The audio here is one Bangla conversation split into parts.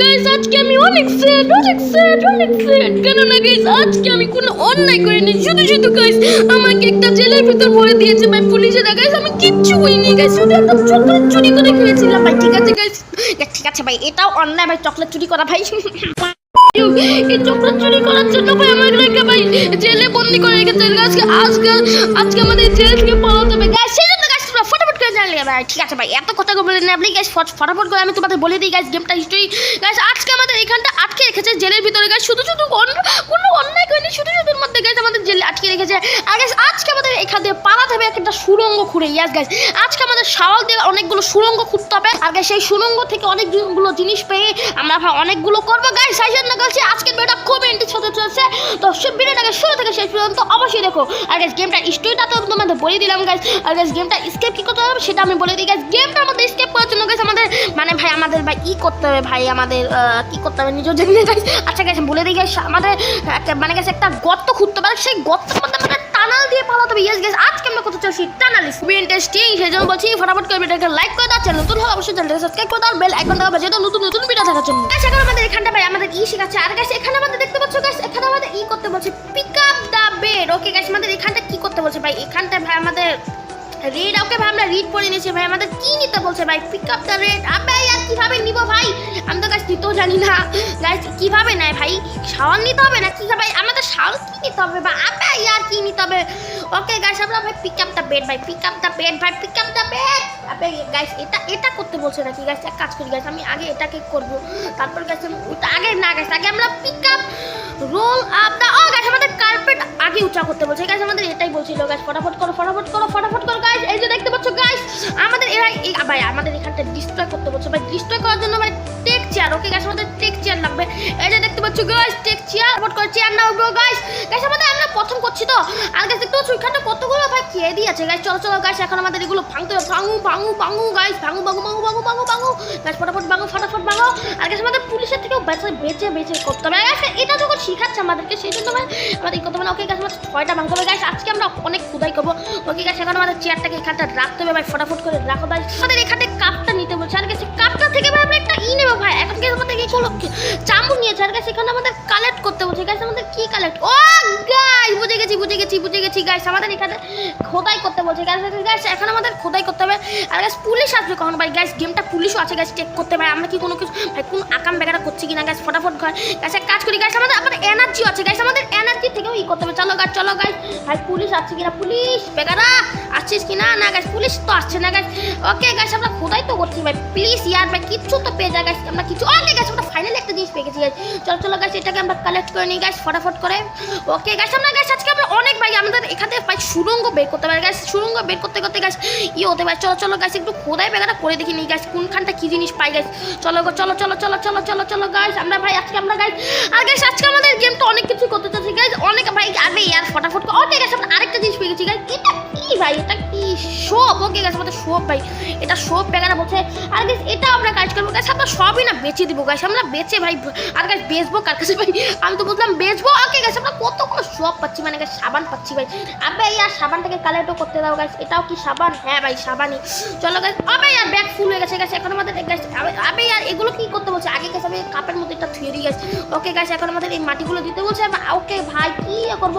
গাইস আজকে আমি অনেক স্যাড অনেক স্যাড অনেক স্যাড কেননা গাইস আজকে আমি কোনো অন্যায় করিনি। শুধু শুধু গাইস আমাকে একটা জেলের ভিতর ভরে দিয়েছে ভাই পুলিশেরা গাইস আমি কিচ্ছু করিনি। গাইস শুধু একটা চকলেট চুরি করে খেয়েছিলাম ভাই। ঠিক আছে গাইস ঠিক আছে ভাই, এটাও অন্যায় ভাই চকলেট চুরি করা ভাই। চকলেট চুরি করার জন্য ভাই আমাকে করে আজকে আজকে আজকে আমাদের জেল থেকে পালাতে হবে সেই জন্য গাইস তোমরা ফটাফট করে জানলে ভাই ঠিক আছে ভাই, এত কথা বলে না আপনি গাইস ফটাফট করে আমি তোমাদের বলে দিই গাইস গেমটা হিস্ট্রি গ্যাস আজকে আমাদের এখানটা আটকে রেখেছে জেলের ভিতরে গ্যাস শুধু শুধু কোনো অন্যায় করেনি, শুধু শুধুর মধ্যে গাইস আমাদের জেলে আটকে রেখেছে। আর গাইস আজকে আমাদের এখান থেকে পালাতে হবে একটা সুরঙ্গ খুঁড়ে ইয়াস গ্যাস আজকে আমাদের শাওয়াল দিয়ে অনেকগুলো সুরঙ্গ খুঁড়তে হবে। আর গাইস সেই সুরঙ্গ থেকে অনেকগুলো জিনিস পেয়ে আমরা অনেকগুলো করব গাইস সেই জন্য গাইস আজকের ভিডিওটা খুব ইন্টারেস্ট হতে চলেছে। তো ভিডিওটাকে শুরু থেকে শেষ পর্যন্ত অবশ্যই দেখো। আর গাইস গেমটা স্টোরিটা তো তোমাদের বলে দিলাম গাইস আর গাইস গেমটা স্কেপ কি করতে হবে সেটা আমি বলে দিই গাইস গেমটা আমাদের স্কেপ করার জন্য গাইস আমাদের মানে ভাই, আমাদের, ভাই, ই করতে হবে, ভাই, আমাদের কি করতে হবে, নিজের জন্য গাইস আচ্ছা গেছে বলে দিই গাইস আমাদের, একটা মানে গেছে একটা গর্ত খুঁজতে আর সেই গর্তের মধ্যে আমাদের টানাল দিয়ে পালাতে হবে। ইয়েস গাইস আজকে আমরা করতে চাইছি টানাল খুবই ইন্টারেস্টিং সেই জন্য বলছি, ফটাফট করে ভিডিওটাকে লাইক করে দাও চ্যানেল নতুন হলে অবশ্যই চ্যানেলটাকে সাবস্ক্রাইব করে দাও বেল আইকনটা বাজিয়ে দাও নতুন নতুন ভিডিও দেখার জন্য। গাইস এখন আমাদের এখানটা, ভাই, আমাদের ই শেখাচ্ছে। আর গাইস এখানে আমাদের দেখতে পাচ্ছ গাইস এখানে আমাদের ই করতে বলছে pick up the bed okay guys আমাদের এখানটা কি করতে বলছে, ভাই? এখানটা ভাই, আমাদের রেড ওকে ভাই আমরা রিড পড়ে নিয়েছি ভাই। আমাদের কি নিতে বলছে ভাই? পিক আপ দ্য রেড আবে আর কীভাবে নিব ভাই? আমি তো গাছ নিতেও জানি না। গাছ কীভাবে নেয় ভাই? শাওয়াল নিতে হবে না কি ভাই? আমাদের শাওয়াল কি নিতে হবে বা আবে আর কি নিতে হবে? ওকে গাইস আমরা ভাই পিক আপ দ্য বেড ভাই। পিক আপ দ্য বেড ভাই পিক আপ দ্য বেড আবে গাইস এটা এটা করতে বলছে নাকি? গাইস এক কাজ করি গাইস আমি আগে এটাকে করব। তারপর ওটা আগে না গাইস আগে আমরা pick up roll up the O guys আমাদের কার্পেট আগে উঁচা করতে বলছে। গাইস আমাদের এটাই বলছিল। গাইস ফটাফট করো ফটাফট করো, ফটাফট এই ভাই আমাদের এখানটা ডিস্ট্রয় করতে বলছে। ভাই ডিস্ট্রয় করার জন্য ভাই চেয়ার। ওকে গাইস আমাদের টেক চেয়ার লাগবে। এই যে দেখতে পাচ্ছ গাইস টেক চেয়ার ফটাফট করে চেয়ার নাও ব্রো গাইস গাইস আমাদের আমরা প্রথম করছি তো। আর গাইস দেখতে পাচ্ছ এখানটা কতগুলো, ভাই খেয়ে দিয়েছে গাইস চলো চলো গাইস এখন আমাদের এগুলো ভাঙতে হবে। ভাঙু ভাঙু ভাঙু গাইস ভাঙু ভাঙু ভাঙু ভাঙু ভাঙু ভাঙু। গাইস ফটাফট ভাঙু, ফটাফট ভাঙো। আর গাইস আমাদের পুলিশের থেকেও বেঁচে বেঁচে বেঁচে করতে হবে। গাইস এটা যখন শিখাচ্ছে আমাদেরকে, সেই জন্য আমাদের করতে হবে ওকে গাইস আমাদের ছয়টা ভাঙতে হবে। গাইস আজকে আমরা অনেক খুদাই করব। ওকে গাইস এখন আমাদের চেয়ারটাকে এখানটা রাখতে হবে, ভাই, ফটাফট করে রাখো, ভাই। আমাদের এখানে কাপটা কি চামচ নিয়েছে আর গাছ এখানে আমাদের কালেক্ট করতে বলছে গাইস আমাদের কি কালেক্ট ও গাইস বুঝে গেছি বুঝে গেছি বুঝে গেছি গাইস আমাদের এখানে খোদাই করতে বলছে গাইস গাইস এখন আমাদের খোদাই করতে হবে। আর গাইস পুলিশ আসবে কখন ভাই? গাইস গেমটা পুলিশও আছে গাইস চেক করতে পারে আমরা কি কোনো কিছু ভাই, কোন আকাম বেগাটা করছি কিনা গাইস ফটাফট ঘর। গাইস এক কাজ করি গাইস আমাদের আমাদের এনার্জিও আছে গাইস আমাদের এনার্জি ভাই পুলিশ আসছে কিনা? পুলিশ বেগারা আসছিস কিনা? না গাইস পুলিশ তো আসছে না গাইস ওকে গাইস আমরা খোদাই তো করছি, ভাই। প্লিজ ইয়ার, ভাই, কিচ্ছু তো পেয়ে যায় গাইস আমরা কিছু ওকে গাইস আমরা ফাইনালি একটা জিনিস পেয়ে গেছি গাইস চলো চলো গাইস এটাকে আমরা কালেক্ট করে নিই গাইস ফটাফট করে। ওকে গাইস আমরা গাইস আজকে আমরা অনেক, ভাই, আমাদের এখান থেকে, ভাই সুরঙ্গ বের করতে পারি গাইস সুরঙ্গ বের করতে করতে গাইস ই হতে পারে। চলো চলো গাইস একটু খোদাই বেগাটা করে দেখি নি গাইস কোনখানটা কি জিনিস পাই গাইস চলো চলো চলো চলো চলো চলো চলো গাইস আমরা, ভাই, আজকে আমরা গাইস আর গাইস আজকে ওকে গাইস আমাদের শোপ ভাই এটা শোপ বেগাটা বলছে, আর গাইস এটা আমরা কাজ করব। গাইস আমরা সবই না বেচে দিব গাইস আমরা বেচে ভাই, আর গাইস বেচবো কার কাছে ভাই? আমি তো বুঝলাম বেচবো? ওকে গাইস আমরা কতগুলো শপ পাচ্ছি মানে গাইস সাবান পাচ্ছি ভাই। আবে আর সাবানটাকে কালেক্টও করতে দাও গাইস এটাও কি সাবান? হ্যাঁ ভাই, সাবানই। চলো গাইস আবে ইয়ার ব্যাগ ফুল হয়ে গেছে গাইস এখন আমাদের গাইস আবে আর এগুলো কি করতে বলছে? আগে গাইস আমি কাপের মধ্যে একটা থুয়ে দিই গাইস ওকে গাইস এখন আমাদের এই মাটিগুলো দিতে বলছে। ওকে ভাই, কি করব?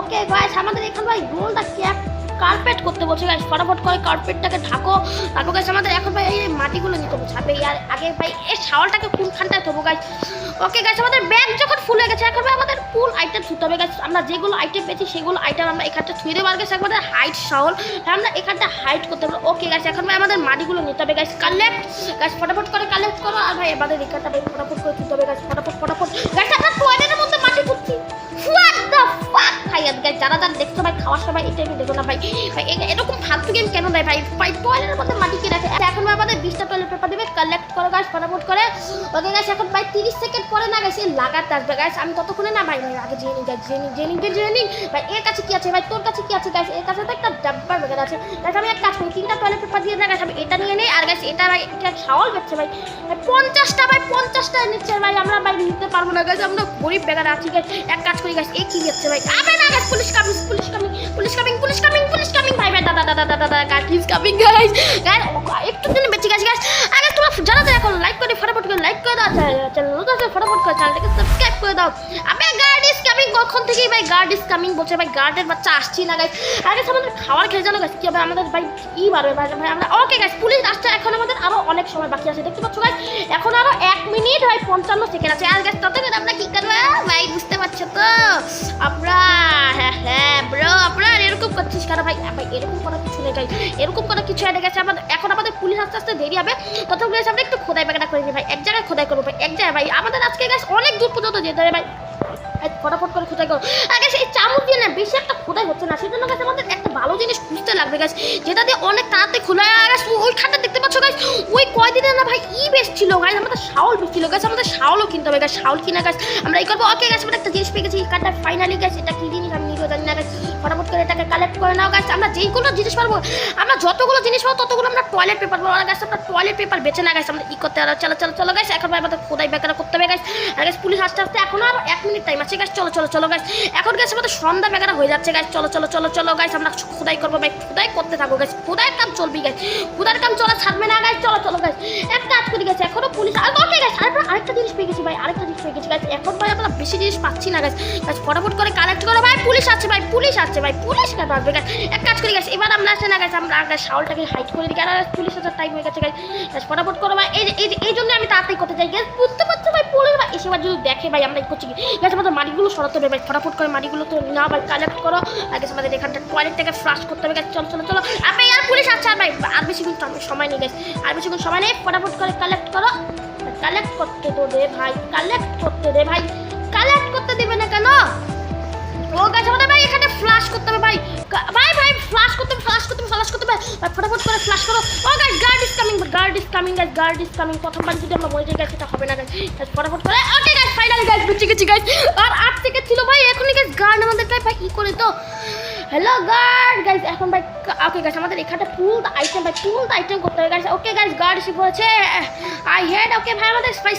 ওকে গাইস আমাদের এখানে ভাই রোলটা ক্যাপ কার্পেট করতে বলছে, গাইস, ফটাফট করে কার্পেটটাকে ঢাকো। তারপর গাইস আমাদের এখন ভাই এই মাটিগুলো নিতে হবে ছাপে আর আগে ভাই এই শাওয়ালটাকে কোনখানটায় থবো গাইস? ওকে, গাইস, আমাদের ব্যাগ যখন ফুল গেছে, এখন ভাই আমাদের কোন আইটেম ছুতে হবে, গাইস। আমরা যেগুলো আইটেম পেয়েছি, সেগুলো আইটেম আমরা এখানটা ছুঁয়ে দেবো। আর গাইস আমাদের হাইট শাওয়াল হ্যাঁ আমরা এখানটা হাইট করতে পারব। ওকে, গাইস, এখন ভাই আমাদের মাটিগুলো নিতে হবে, গাইস। কালেক্ট গাইস, ফটাফট করে কালেক্ট করো। আর ভাই আমাদের এখানটা ভাই ফটাফট করে তুলতে হবে, গাইস, ফটাফট ফটাফট। গাইস আমরা টয়লেটের মধ্যে মাটি খুঁজছি হোয়াট দ্য ফাক ভাই যারা যারা দেখছ ভাই খাওয়ার সময় এই দেখো না ভাই। এরকম ফালতু গেম কেন দেয় ভাই? ভাই টয়লেটের মধ্যে মাটি কে রাখে? এখন আমাদের বিশটা টয়লেট পেপার কালেক্ট করো গাছ ফটাফট করে। ওকে গাছ এখন ভাই তিরিশ সেকেন্ড পরে না গেছে লাগাতে আসবে গাছ আমি ততক্ষণে না ভাই ভাই, আগে জেনে গাছ জেনে জেনে নিই, জেনে ভাই, এর কাছে কি আছে? ভাই, তোর কাছে কি আছে গাছ এর কাছে তো একটা ডাব্বার বেগার আছে। গাছ আমি এক কাজ করি, তিনটা টয়লেট পেপার দিয়ে না গাছ আমি এটা নিয়ে নেই। আর গাছ এটা ভাই, এটা শাওয়াল বেচছে ভাই। পঞ্চাশটা ভাই, পঞ্চাশটা নিচ্ছে ভাই। আমরা ভাই নিতে পারব না গাছ আমরা গরিব বেগার আছি গাছ এক কাজ করি গাছ এ কি যাচ্ছে ভাই? আবে না গাছ police coming police coming police coming police coming police coming. ভাই ভাই, দাদা দাদা দাদা দাদা গাছ ইজ কামিং গাইস গাইস একটু দিন বেঁচে গেছে গাছ আগে তোমরা যারা যারা এখন লাইক করে, ফটাফট করে লাইক করে দাও চ্যানেল নতুন আছে ফটাফট করে চ্যানেলটাকে সাবস্ক্রাইব করে দাও। আমি গার্ড ইজ কামিং কখন থেকেই ভাই গার্ড ইজ কামিং বলছে, ভাই গার্ডের বাচ্চা আসছি না গাইস আগে আমাদের খাবার খেয়ে জানো গাইস কি হবে? আমাদের ভাই কি বাড়বে ভাই? ভাই, আমরা ওকে গাইস পুলিশ আসছে, এখন আমাদের আরও অনেক সময় বাকি আছে, দেখতে পাচ্ছ গাইস এখন আরও এক মিনিট ভাই, পঞ্চান্ন সেকেন্ড আছে। আর গাইস ততক্ষণ আমরা কি করব? ভাই, বুঝতে পারছ তো? আমরা হ্যাঁ হ্যাঁ ব্রো আপনারা এরকম করছিস কেন ভাই? ভাই এরকম করার কিছু নেই গাইস এরকম করার কিছু হয়ে গেছে আমাদের। এখন আমাদের পুলিশ আস্তে আস্তে দেরি হবে। তখন গাইস আমরা একটু খোদাই বেগাটা করে নিই ভাই। এক জায়গায় খোদাই করব ভাই। এক জায়গায় ভাই। আমাদের আজকে গাইস অনেক দূর পর্যন্ত যেতে হবে ভাই। ফটাফট করে খোদাই করো। আগে সেই চামচ দিয়ে না বেশি একটা খোদাই হচ্ছে না। সেজন্য গাছ আমাদের একটা ভালো জিনিস খুঁজতে লাগবে গাছ যেটা দিয়ে অনেক তাড়াতাড়ি খোলা গাছ ওই খাটটা দেখতে পাচ্ছ গাছ ওই কয়দিনে না ভাই ই বেশ ছিল গাছ আমাদের শাওল বেশ ছিল গাছ আমাদের শাওলও কিনতে হবে গাছ শাওল কিনা গাছ আমরা এই করব ওকে গাছ আমরা একটা জিনিস পেয়ে গেছি। এই কার্ডটা ফাইনালি গাছ এটা কি আমি নিজেও জানি না গাছ ফটাফট করে এটাকে কালেক্ট করে নাও গাছ আমরা যেইগুলো জিনিস পারব, আমরা যতগুলো জিনিস পাবো, ততগুলো আমরা টয়লেট পেপার পাবো। আর গাছ আমরা টয়লেট পেপার বেছে না গাছ আমরা ই করতে পারো চলো চলো চলো গাছ এখন ভাই আমাদের খোদাই বেকার করতে হবে গাছ আর গাছ পুলিশ আসতে আসতে এখন আর এক মিনিট টাইম আছে গাছ চলো চলো চলো গাছ এখন গাছ আমাদের সন্ধ্যা বেকার হয়ে যাচ্ছে গাছ চলো চলো চলো চলো গাছ আমরা খোদাই করব, ভাই। খোদাই করতে থাকব গাছ কাম চলবি গাছ কাম চলা ছাড়বে না গাছ চলো চলো গাছ এক কাজ করে গেছে পুলিশ গাছ আরেকটা জিনিস পেয়ে গেছি ভাই, আরেকটা জিনিস পেয়ে গেছি গাছ এখন ভাই আমরা বেশি জিনিস পাচ্ছি না গাছ গাছ ফটাফট করে কালেক্ট করো। ভাই পুলিশ আছে ভাই পুলিশ আছে ভাই পুলিশ কেন আসবে গাছ এক কাজ করে গেছে এবার আমরা আসে না গাছ আমরা আগে শাওলটাকে হাইট করে দিই। পুলিশ আসার টাইম হয়ে গেছে গাছ গাছ ফটাফট করো ভাই, এই এই জন্য আমি তাড়াতাড়ি করতে চাই। গাছ বুঝতে পারছ ভাই পুলিশ ভাই এসে যদি দেখে ভাই, আমরা করছি কি? গাছ আমাদের মাটিগুলো সরাতে হবে ভাই, ফটাফট করে মাটিগুলো তো না ভাই কালেক্ট করো। আর গাছ আমাদের এখানটা টয়লেটটাকে ফ্লাশ করতে হবে গাছ চলো চলো চলো। আপনি আর পুলিশ আছে আর ভাই আর বেশি কিন্তু সময় নেই গাছ আর বেশি কিন্তু সময় নেই, ফটাফট করে কালেক্ট করো। কালেক্ট করতে তো দে ভাই কালেক্ট করতে দে ভাই। কালেক্ট করতে দেবে না কেন? ও গাছ আমাদের ভাই এখানে ফ্লাশ করতে হবে ভাই। ভাই ভাই ফ্লাশ করতে ফ্লাশ করতে ফ্লাশ করতে হবে। ভাই, ফটাফট করে ফ্লাশ করো। ও guys guard is coming guard is coming guys guard is coming প্রথমবার যদি আমরা মরে যাই গাইস এটা হবে না গাইস ফটাফট করে ওকে গাইস ফাইনালি গাইস বুঝে গেছি গাইস আর আট থেকে ছিল, ভাই, এখনই গাইস গার্ড আমাদের ভাই ই করে তো? হ্যালো গার্ড গাইস এখন ভাই ওকে গাইস আমাদের এখানটা ফুল দ্য আইটেম ভাই ফুল দ্য আইটেম করতে হবে গাইস ওকে গাইস গার্ড শিপ পড়েছে আই হেড ওকে ভাই, আমাদের ভাই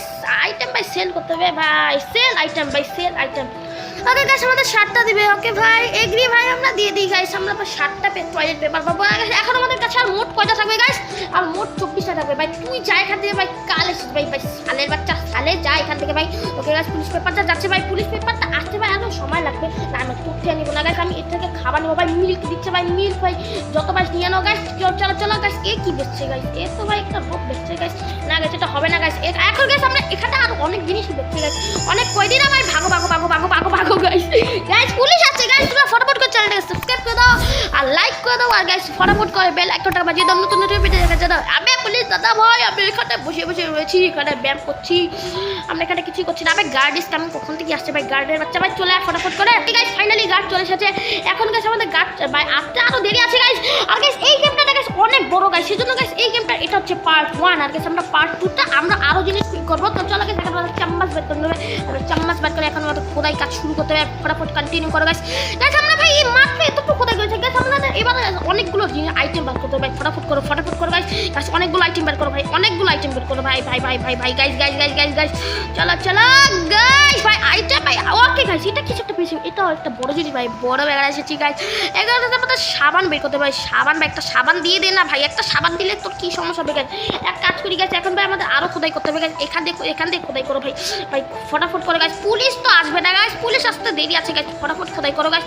আইটেম ভাই সেল করতে হবে, ভাই। সেল আইটেম ভাই সেল আইটেম ওকে গাইস আমাদের শার্টটা দিবে, ওকে ভাই এগ্রি ভাই, আমরা দিয়ে দিই গাইস আমরা আবার শার্টটা টয়লেট পেপার পাবো। এখন আমাদের কাছে আর মোট কয়টা থাকবে গাইস আর মোট চব্বিশটা থাকবে। ভাই, তুই যা এখান থেকে, ভাই, কাল এসেছিস, ভাই ভাই, সালের বাচ্চা, সালে যা এখান থেকে, ভাই। ওকে গাছ পুলিশ পেপারটা যাচ্ছে, ভাই পুলিশ পেপারটা আসতে, ভাই, আরও সময় লাগবে। না, আমি তুলতে নিবো না গাইস আমি এর থেকে খাবার নেব, ভাই মিল্ক দিচ্ছে, ভাই মিল্ক ভাই, যত ভাই নিয়ে নাও গাইস চলো চলো গাইস এ কি বেচছে গাইস এ তো, ভাই, একটা রোগ বেচছে গাইস না গাইস এটা হবে না গাইস এখন গাইস আমরা এখানে আর অনেক জিনিস দেখছি গাইস অনেক কয়দিন আমার ভাগো ভাগো ভাগো ভাগো ভাগো ভাগো গাইস গাইস পুলিশ আছে গাইস তোমরা ফটাফট করে চ্যানেলটাকে সাবস্ক্রাইব করে দাও আর লাইক করে দাও আর গাইস ফটাফট করে বেল আইকনটা বাজিয়ে দাও, নতুন নতুন ভিডিও দেখা যায় আমি পুলিশ, দাদা ভাই, আমি এখানে বসে বসে রয়েছি, এখানে ব্যায়াম করছি। আমরা এখানে কিছুই করছি না। ভাই গার্ড ইস কামিং কখন থেকে আসছে ভাই? গার্ডের বাচ্চা ভাই, চলে আয় ফটাফট করে। আছে ফাইনালি গার্ড চলে এসেছে। এখন গাইস আমাদের গার্ড ভাই আসতে আরও দেরি আছে গাইস আর গাইস এই গেমটা গাইস অনেক বড় গাইস সেজন্য গাইস এই গেমটা এটা হচ্ছে পার্ট ওয়ান আর গাইস আমরা পার্ট টুটা আমরা আরও জিনিস ফিল করব। তো চলো গাইস এখন আমাদের চাম্মাচ বের করতে হবে। চাম্মাচ বের করে এখন আমাদের খোদাই কাজ শুরু করতে হবে। ফটাফট কন্টিনিউ করো গাইস গাইস আমরা ভাই, এই মাত্র এতটুকু খোদাই করেছি। গাইস আমাদের এবার অনেকগুলো জিনিস আইটেম বের করতে হবে ফটাফট করো ফটাফট করো গাইস গাইস অনেকগুলো আইটেম বের করো ভাই। অনেকগুলো আইটেম বের করো ভাই ভাই ভাই ভাই ভাই। Guys guys guys guys guys চলো চলো গাইস ভাই আইটেম ভাই ওকে গাইস এটা কিছু একটা পেয়েছি। এটাও একটা বড় জিনিস ভাই, বড় ব্যাগার এসেছি গাইস এগারোটার মধ্যে সাবান বের করতে ভাই। সাবান বা একটা সাবান দিয়ে দে না ভাই, একটা সাবান দিলে তোর কি সমস্যা হবে গেছে এক কাজ করি গেছে এখন ভাই আমাদের আরও খোদাই করতে হবে গেছে এখান থেকে এখান থেকে খোদাই করো ভাই। ভাই, ফটাফট করে গাছ পুলিশ তো আসবে না গাছ পুলিশ আসতে দেরি আছে গাছ ফটাফট খোদাই করো গাছ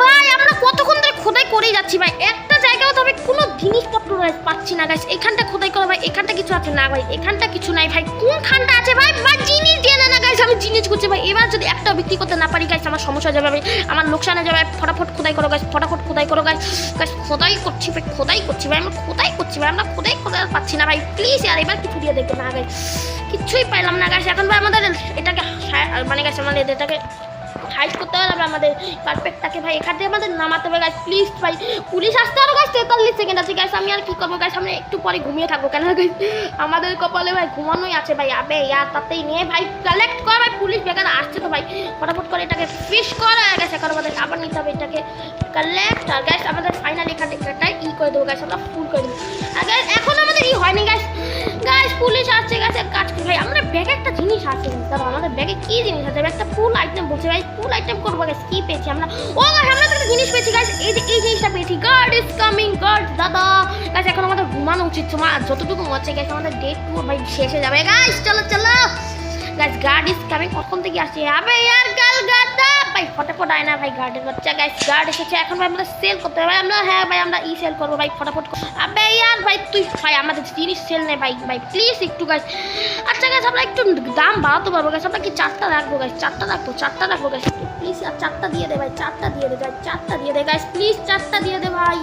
ভাই, আমরা কতক্ষণ ধরে খোদাই করেই যাচ্ছি ভাই, একটা জায়গাও তো আমি কোনো জিনিসপত্র পাচ্ছি না গাইস এখানটা খোদাই করো ভাই, এখানটা কিছু আছে না ভাই, এখানটা কিছু নাই ভাই। কোন খানটা আছে ভাই? ভাই জিনিস দিয়ে না গাইস আমি জিনিস করছি ভাই। এবার যদি একটা বিক্রি করতে না পারি গাইস আমার সমস্যা যাবে ভাই। আমার লোকসান যাবে ফটাফট খোদাই করো গাইস ফটাফট খোদাই করো গাইস গাইস খোদাই করছি ভাই, খোদাই করছি ভাই। আমরা খোদাই করছি ভাই, আমরা খোদাই আর পাচ্ছি না ভাই। প্লিজ আর এবার কিছু দিয়ে দেখবে না গাইস কিচ্ছুই পাইলাম না গাইস এখন ভাই আমাদের এটাকে মানে গাইস আমাদের এটাকে হাইট করতে হবে না আমাদের পারফেক্টটাকে ভাই এখান থেকে আমাদের নামাতে হবে গাছ প্লিজ ভাই পুলিশ আসতে আরও গাছ তেতাল্লিশ সেকেন্ড আছে গাছ আমি আর কি করব গাছ আমরা একটু পরে ঘুমিয়ে থাকব কেন গাছ আমাদের কপালে ভাই ঘুমানোই আছে ভাই আবে ইয়ার তাতেই নিয়ে ভাই কালেক্ট কর ভাই পুলিশ বেকার আসছে তো ভাই ফটাফট করে এটাকে ফিশ কর আর গেছে এখন আমাদের আবার নিতে হবে এটাকে কালেক্ট আর গ্যাস আমাদের ফাইনাল এখান থেকে ই করে দেবো গাছ আমরা ফুল করে দেবো। আর guys, এখন আমাদের ই হয়নি গাছ গাছ পুলিশ আসছে গাছে কাজ ভাই, আমরা ব্যাগে একটা জিনিস আছে। দাদা আমাদের ব্যাগে কি জিনিস আছে? একটা ফুল আইটেম বলছে ভাই ফুল আইটেম করব গাইস কি পেয়েছি আমরা? ও গাইস আমরা একটা জিনিস পেয়েছি গাইস এই যে, এই জিনিসটা পেয়েছি। গার্ড ইজ কামিং গার্ড দাদা। গাইস এখন আমাদের ঘুমানো উচিত, তোমার যতটুকু মচ্ছে গাইস আমাদের ডেট টু ভাই, শেষে যাবে। গাইস চলো চলো। গাইস গার্ড ইজ কামিং কখন থেকে আসছে? আবে, ইয়ার গাল গার্ডটা ভাই, ফটাফট আয় না ভাই গার্ডের বাচ্চা গাইস গার্ড এসেছে। এখন ভাই আমরা সেল করতে হবে। ভাই, আমরা হ্যাঁ ভাই, আমরা ই সেল করব, ভাই, ফটাফট। আবে ইয়ার, ভাই, তুই, ভাই, আমাদের জিনিস সেল নে ভাই ভাই প্লিজ একটু গাইস আচ্ছা গাইস আমরা একটু দাম বাড়াতে পারব গাইস আমরা কি চারটা রাখব গাইস চারটা রাখব চারটা রাখব গাইস প্লিজ আর চারটা দিয়ে দে, ভাই, চারটা দিয়ে দে গাইস চারটা দিয়ে দে গাইস প্লিজ চারটা দিয়ে দে, ভাই।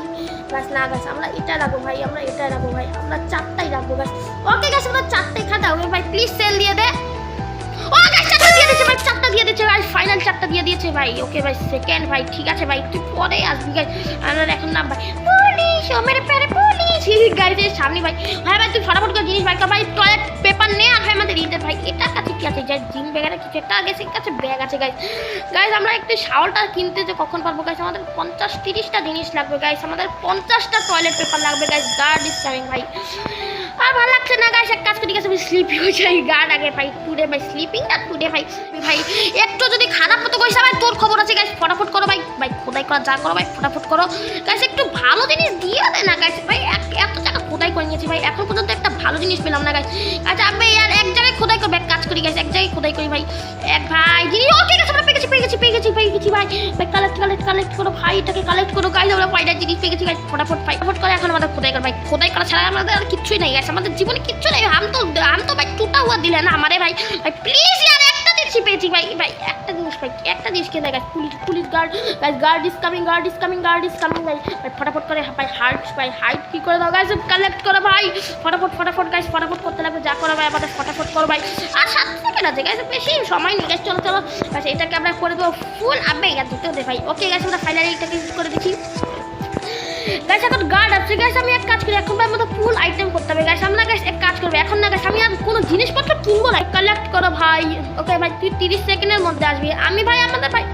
গাইস না গাইস আমরা এটা রাখব, ভাই, আমরা এটা রাখব, ভাই, আমরা চারটাই রাখব গাইস ওকে গাইস আমরা চারটাই খাটা হবে ভাই প্লিজ সেল দিয়ে দে। চারটা দিয়ে দিয়েছে, ভাই ফাইনাল চারটা দিয়ে দিয়েছে, ভাই। ওকে, ভাই সেকেন্ড ভাই, ঠিক আছে, ভাই আসবি গাইস এখন না, ভাই ভাই। হ্যাঁ ভাই, তুই ফটাফট করে জিনিস ভাই টয়লেট পেপার নে ভাই আমাদের ঈদের ভাই, এটা কাছে ব্যাগের একটা গেছে কাছে ব্যাগ আছে গাইস গাইস আমরা একটু শাওলটা কিনতে যে কখন পারব গাইস আমাদের পঞ্চাশ তিরিশটা জিনিস লাগবে গাইস আমাদের পঞ্চাশটা টয়লেট পেপার লাগবে গাইস গার্ড ইজ ভাই। আর ভালো লাগছে না গাইস এক কাজ করি গেছে আমি স্লিপি হয়ে যাই। গার্ড আগে ভাই টুডে ভাই স্লিপিং না টুডে ভাই ভাই। একটু যদি খারাপ মতো কইস ভাই তোর খবর আছে গাইস ফটাফট করো, ভাই ভাই, খোদাই করা, যা করো, ভাই, ফটাফট করো। গাইস একটু ভালো জিনিস দিয়ে দে না গাইস ভাই এত টাকা খোদাই করে নিয়েছি, ভাই। এখন পর্যন্ত একটা ভালো জিনিস পেলাম না গাইস আচ্ছা আমি আর এক জায়গায় খোদাই করবে, এক কাজ করি গাইস এক জায়গায় খোদাই করি, ভাই। এক ভাই জিনিস ওকে আমরা গেছি ভাই। ভাই কালেক্ট করো কালেক্ট করো জিনিস পেয়ে গেছি ফটাফট করে এখন আমাদের খোদাই ভাই, খোদাই করা ছাড়া আমাদের আর কিচ্ছুই নাই আমাদের জীবনে কিচ্ছু নাই। আম তো আম তো, ভাই দিলে না আমারে, ভাই। ভাই প্লিজ পেয়েছি, ভাই ভাই, একটা জিনিস, ভাই, একটা জিনিস guard coming guard coming guard coming ফটাফট করে, ভাই ভাই করে কালেক্ট ভাই। ফটাফট ফটাফট ফটাফট করতে লাগবে, যা করো, ভাই, আমাদের ফটাফট করো, ভাই। আর সাত আছে গাইস বেশি সময় নেই গাইস চলো চলো গাইস এটাকে আমরা করে দেবো ফুল আবে গা দিতে দে ভাই ওকে গাইস আমরা ফাইনালি এটাকে ইউজ করে দিচ্ছি গাইস এখন গার্ড আছে গাইস আমি এক কাজ করি এখন ভাই আমাদের ফুল আইটেম করতে হবে গাইস আমরা গাইস এক কাজ করবে এখন না গাইস আমি আর কোনো জিনিসপত্র কিনবো না কালেক্ট করো ভাই ওকে ভাই তুই তিরিশ সেকেন্ডের মধ্যে আসবি আমি ভাই আমাদের ভাই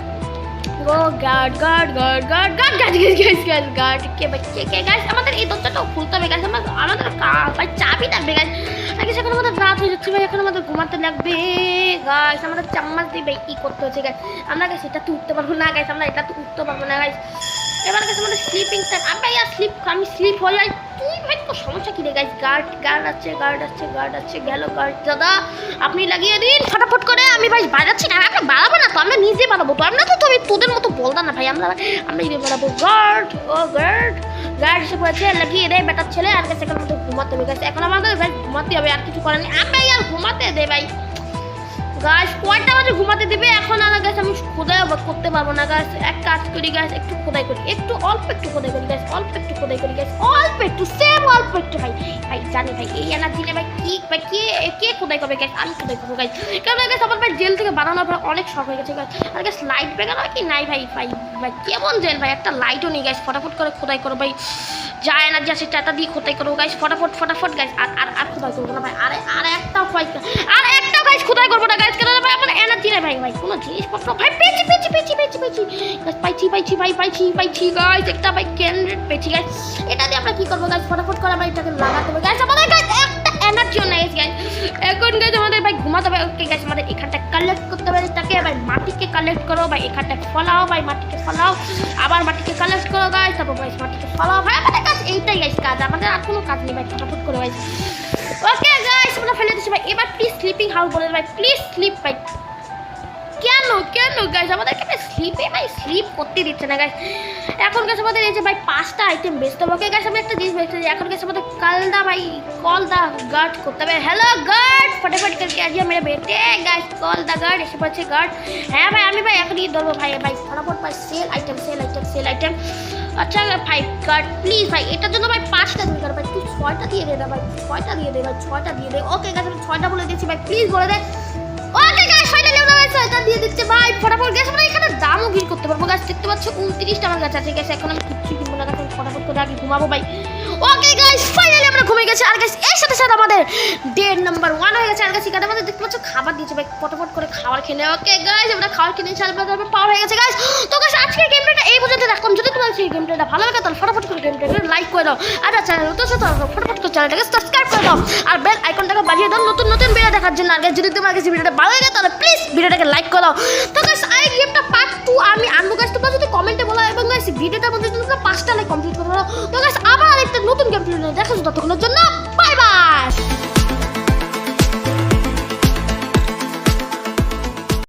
আমাদের এই দরজাটাও খুলতে হবে গাইস আমাদের আমাদের চাবি থাকবে গাইস আগে এখন আমাদের হয়ে যাচ্ছে ভাই, এখন আমাদের ঘুমাতে লাগবে। গাইস আমাদের চাম্মাচ দিয়ে ভাই ই করতে হচ্ছে গাইস আমরা গাইস এটা তো উঠতে পারব না গাইস আমরা এটা তো উঠতে পারব না গাইস এবার গেছে আমাদের স্লিপিং টাইম আর স্লিপ আমি স্লিপ হয়ে যাই তুই ভাই, তো সমস্যা কি রে গার্ড গার্ড আছে গার্ড আছে গার্ড আছে, গেল গার্ড দাদা, আপনি লাগিয়ে দিন, ফটাফট করে। আমি ভাই বাজাচ্ছি না আমরা বাড়াবো না তো, আমরা নিজে বাড়াবো। আমরা তো তুমি তোদের মতো বলতাম না, ভাই। আমরা আমরা নিজে বাড়াবো। গার্ড ও গার্ড গার্ড এসে পড়েছে, লাগিয়ে দেয় বেটার ছেলে। আর গেছে এখন আমাদের ঘুমাতে হবে গেছে এখন আমাদের ভাই ঘুমাতে হবে, আর কিছু করার নেই। আমি আর ঘুমাতে দে, ভাই। গাছ কয়টা বাজে ঘুমাতে দিবে, এখন আর গাছ আমি খোদাই করতে পারব না গাছ এক কাজ করি গাছ একটু খোদাই করি, একটু অল্প একটু খোদাই করি গাছ অল্প একটু খোদাই করি গাছ অল্প একটু সেম অল্প একটু, ভাই। ভাই, জানি, ভাই, এই এনার্জি নিয়ে, ভাই, কি, ভাই, কে কে খোদাই করবে গাছ আমি খোদাই করব গাছ কেন গাছ আমার, ভাই জেল থেকে বানানোর পর অনেক শখ হয়ে গেছে গাছ আর গাছ লাইট বেগানো কি? নাই, ভাই ভাই ভাই, কেমন জেল ভাই? একটা লাইটও নেই গাছ ফটাফট করে খোদাই করো, ভাই। যা এনার্জি আছে চাটা দিয়ে খোদাই করব গাছ ফটাফট ফটাফট গাছ আর আর খোদাই করব না, ভাই। আরে, আর, একটা আর, একটা গাছ খোদাই করব ভাই ভাই কোনো জিনিসপত্র ভাই, পেয়েছি পেয়েছি পেয়েছি পেয়েছি পেয়েছি। গাছ পাইছি পাইছি, ভাই, পাইছি পাইছি গাছ একটা ভাই ক্যান্ডিডেট পেয়েছি গাছ এটা দিয়ে আমরা কি করব গাছ ফটাফট করে ভাই এটাকে লাগাতে হবে। গাছ আমাদের গাছ একটা এনার্জিও নেই গাছ এখন গাছ আমাদের ভাই ঘুমাতে হবে। ওকে গাছ আমাদের এখানটা কালেক্ট করতে হবে। এটাকে ভাই মাটিকে কালেক্ট করো, ভাই, এখানটা ফলাও, ভাই, মাটিকে ফলাও। আবার মাটিকে কালেক্ট করো গাছ তারপর ভাই মাটিকে ফলাও। ভাই আমাদের কাজ এইটাই গাছ কাজ। আমাদের আর কোনো কাজ নেই, ভাই, ফটাফট করে ভাই ওকে গাইস আমরা ফেলে দিচ্ছি, ভাই। এবার প্লিজ স্লিপিং হাউস বলে ভাই। প্লিজ স্লিপ ভাই। কেন কেন গাইস আমাদেরকে ভাই স্লিপে ভাই স্লিপ করতে দিচ্ছে না গাইস এখন গেছে আমাদের এই যে, ভাই, পাঁচটা আইটেম বেচতে হবে। ওকে গাইস আমি একটা জিনিস বেচতে এখন গেছে আমাদের কালদা, ভাই কল দা গার্ড করতে হবে। হ্যালো গার্ড ফটাফট করকে আজ মেরে বেটে গাইস কল দা গার্ড এসে পড়ছে গার্ড হ্যাঁ ভাই, আমি, ভাই, এখনই ধরবো, ভাই ভাই, ফটাফট, ভাই sell item sell item sell item আচ্ছা ভাই গার্ড প্লিজ ভাই, এটার জন্য, ভাই, পাঁচটা দিন ভাই। তুই ছয়টা দিয়ে দে না ভাই, ছয়টা দিয়ে দে, ভাই, ছয়টা দিয়ে দে। ওকে গাছ আমি ছয়টা বলে দিয়েছি, ভাই প্লিজ বলে দে। ওকে গাছ ফটাফট গ্যাস এখানে দামও ভিড় করতে পারব। গাছ দেখতে পাচ্ছ, উনত্রিশটা আমার কাছে আছে। এখন আমি কিচ্ছু গাছ করে ঘুমাবো, ভাই। ওকে গাইস ফাইনালি আমরা ঘুমিয়ে গেছি। আর গাইস এর সাথে সাথে আমাদের ডে নাম্বার ওয়ান হয়ে গেছে। আর এখানে আমাদের দেখতে পাচ্ছ, খাবার দিয়েছে, ভাই। ফটাফট করে খাবার খেলে ওকে গাইস আমরা খাবার নিয়েছি, আর পাওয়ার হয়ে গেছে গাইস তো গাইস আজকের গেম প্লেটা এই পর্যন্ত তোমার এই গেমটা ভালো লাগে তাহলে ফটাফট করে গেমটাকে লাইক করে দাও। আর চ্যানেল তো ফটাফট করে চ্যানেলটাকে সাবস্ক্রাইব করে দাও। আর বেল আইকনটাকে বাজিয়ে দাও নতুন নতুন ভিডিও দেখার জন্য। আগে যদি তোমার কাছে ভিডিওটা ভালো লাগে তাহলে প্লিজ ভিডিওটাকে লাইক করে দাও। তো গাইস এই গেমটা পার্ট টু আমি আনব গাইস তোমরা যদি কমেন্টে বলো, এবং গাইস ভিডিওটার মধ্যে তোমরা পাঁচটা লাইক কমপ্লিট করে দাও তো গাইস আবার একটা নতুন গেম প্লে দেখা ততক্ষণের জন্য।